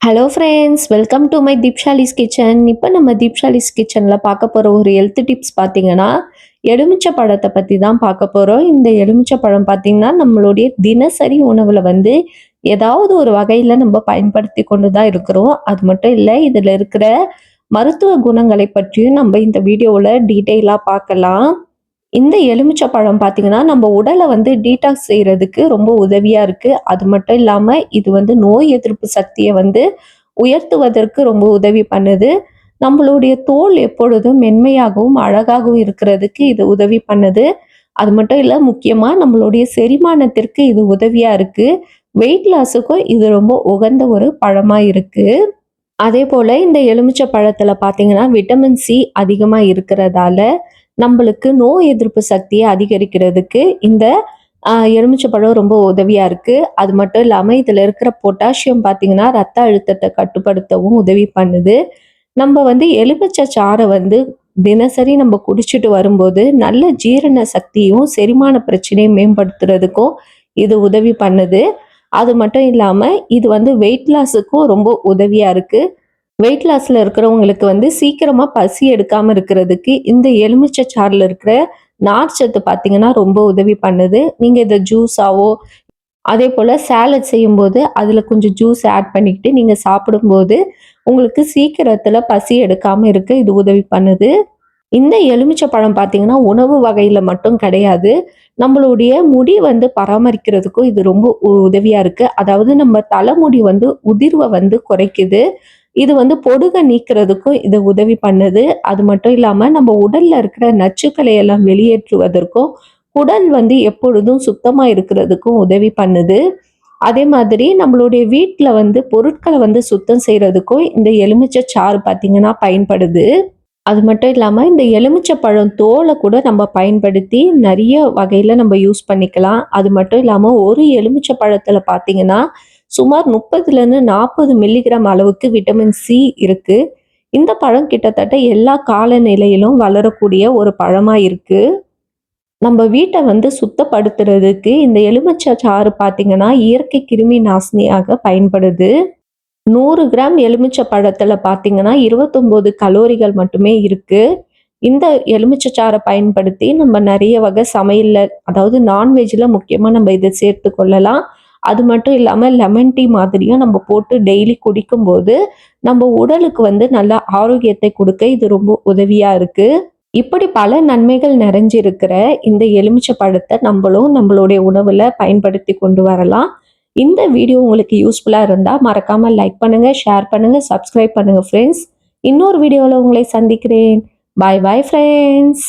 Hello friends welcome to my Deepshali's kitchen இப்போ நம்ம தீப்ஷாலிஸ் கிச்சனில் பார்க்க போகிற ஒரு ஹெல்த் டிப்ஸ் பார்த்தீங்கன்னா எலுமிச்சை பழத்தை பற்றி தான் பார்க்க போகிறோம் இந்த எலுமிச்சை பழம் பார்த்திங்கன்னா நம்மளுடைய தினசரி உணவில் வந்து ஏதாவது ஒரு வகையில் நம்ம பயன்படுத்தி கொண்டு தான் இருக்கிறோம். அது மட்டும் இல்லை இதில் இருக்கிற மருத்துவ குணங்களை பற்றியும் நம்ம இந்த வீடியோவில் டீட்டெயிலாக பார்க்கலாம். இந்த எலுமிச்சை பழம் பார்த்தீங்கன்னா நம்ம உடலை வந்து டீடாக்ஸ் செய்கிறதுக்கு ரொம்ப உதவியாக இருக்குது அது மட்டும் இல்லாமல் இது வந்து நோய் எதிர்ப்பு சக்தியை வந்து உயர்த்துவதற்கு ரொம்ப உதவி பண்ணுது. நம்மளுடைய தோல் எப்பொழுதும் மென்மையாகவும் அழகாகவும் இருக்கிறதுக்கு இது உதவி பண்ணுது. அது மட்டும் இல்லை முக்கியமாக நம்மளுடைய செரிமானத்திற்கு இது உதவியாக இருக்குது வெயிட் லாஸுக்கும் இது ரொம்ப உகந்த ஒரு பழமாக இருக்குது அதே போல் இந்த எலுமிச்சை பழத்தில் பார்த்தீங்கன்னா விட்டமின் சி அதிகமாக இருக்கிறதால நம்மளுக்கு நோய் எதிர்ப்பு சக்தியை அதிகரிக்கிறதுக்கு இந்த எலுமிச்சப்பழம் ரொம்ப உதவியாக இருக்குது அது மட்டும் இல்லாமல் இதில் இருக்கிற பொட்டாசியம் பார்த்தீங்கன்னா ரத்த அழுத்தத்தை கட்டுப்படுத்தவும் உதவி பண்ணுது. நம்ம வந்து எலுமிச்சை சாறை வந்து தினசரி நம்ம குடிச்சிட்டு வரும்போது நல்ல ஜீரண சக்தியும் செரிமான பிரச்சனையும் மேம்படுத்துறதுக்கும் இது உதவி பண்ணுது. அது மட்டும் இல்லாமல் இது வந்து வெயிட் லாஸுக்கும் ரொம்ப உதவியாக இருக்குது வெயிட் லாஸில் இருக்கிறவங்களுக்கு வந்து சீக்கிரமாக பசி எடுக்காமல் இருக்கிறதுக்கு இந்த எலுமிச்சை சாறில் இருக்கிற நார்ச்சத்து பார்த்தீங்கன்னா ரொம்ப உதவி பண்ணுது. நீங்கள் இதை ஜூஸாவோ அதே போல் சேலட் செய்யும்போது அதில் கொஞ்சம் ஜூஸ் ஆட் பண்ணிக்கிட்டு நீங்கள் சாப்பிடும்போது உங்களுக்கு சீக்கிரத்தில் பசி எடுக்காமல் இருக்க இது உதவி பண்ணுது. இந்த எலுமிச்சை பழம் பார்த்தீங்கன்னா உணவு வகையில் மட்டும் கிடையாது. நம்மளுடைய முடி வந்து பராமரிக்கிறதுக்கும் இது ரொம்ப உதவியாக இருக்குது அதாவது நம்ம தலைமுடி வந்து உதிர்வை வந்து குறைக்குது. இது வந்து பொடுகை நீக்கிறதுக்கும் இது உதவி பண்ணுது. அது மட்டும் இல்லாமல் நம்ம உடல்ல இருக்கிற நச்சுக்களை எல்லாம் வெளியேற்றுவதற்கும் குடல் வந்து எப்பொழுதும் சுத்தமாக இருக்கிறதுக்கும் உதவி பண்ணுது. அதே மாதிரி நம்மளுடைய வீட்டில் வந்து பொருட்களை வந்து சுத்தம் செய்கிறதுக்கும் இந்த எலுமிச்சை சாறு பார்த்தீங்கன்னா பயன்படுது. அது மட்டும் இல்லாமல் இந்த எலுமிச்சை பழம் தோலை கூட நம்ம பயன்படுத்தி நிறைய வகையில் நம்ம யூஸ் பண்ணிக்கலாம். அது மட்டும் இல்லாமல் ஒரு எலுமிச்சை பழத்தில் பார்த்தீங்கன்னா சுமார் முப்பதுலேருந்து நாற்பது மில்லிகிராம் அளவுக்கு விட்டமின் சி இருக்குது இந்த பழம் கிட்டத்தட்ட எல்லா காலநிலையிலும் வளரக்கூடிய ஒரு பழமாக இருக்குது நம்ம வீட்டை வந்து சுத்தப்படுத்துறதுக்கு இந்த எலுமிச்சை சாறு பார்த்தீங்கன்னா இயற்கை கிருமி நாசினியாக பயன்படுது. நூறு கிராம் எலுமிச்சை பழத்தில் பார்த்தீங்கன்னா இருபத்தொம்போது கலோரிகள் மட்டுமே இருக்குது இந்த எலுமிச்சை சாறை பயன்படுத்தி நம்ம நிறைய வகை சமையலில் அதாவது நான்வெஜ்ஜில் முக்கியமாக நம்ம இதை சேர்த்து கொள்ளலாம். அது மட்டும் இல்லாமல் லெமன் டீ மாதிரியும் நம்ம போட்டு டெய்லி குடிக்கும்போது நம்ம உடலுக்கு வந்து நல்ல ஆரோக்கியத்தை கொடுக்க இது ரொம்ப உதவியாக இருக்குது இப்படி பல நன்மைகள் நிறைஞ்சிருக்கிற இந்த எலுமிச்சை பழத்தை நம்மளும் நம்மளுடைய உணவில் பயன்படுத்தி கொண்டு வரலாம். இந்த வீடியோ உங்களுக்கு யூஸ்ஃபுல்லாக இருந்தால் மறக்காமல் லைக் பண்ணுங்கள் ஷேர் பண்ணுங்கள் சப்ஸ்கிரைப் பண்ணுங்கள் ஃப்ரெண்ட்ஸ் இன்னொரு வீடியோவில் உங்களை சந்திக்கிறேன். பாய் பாய் ஃப்ரெண்ட்ஸ்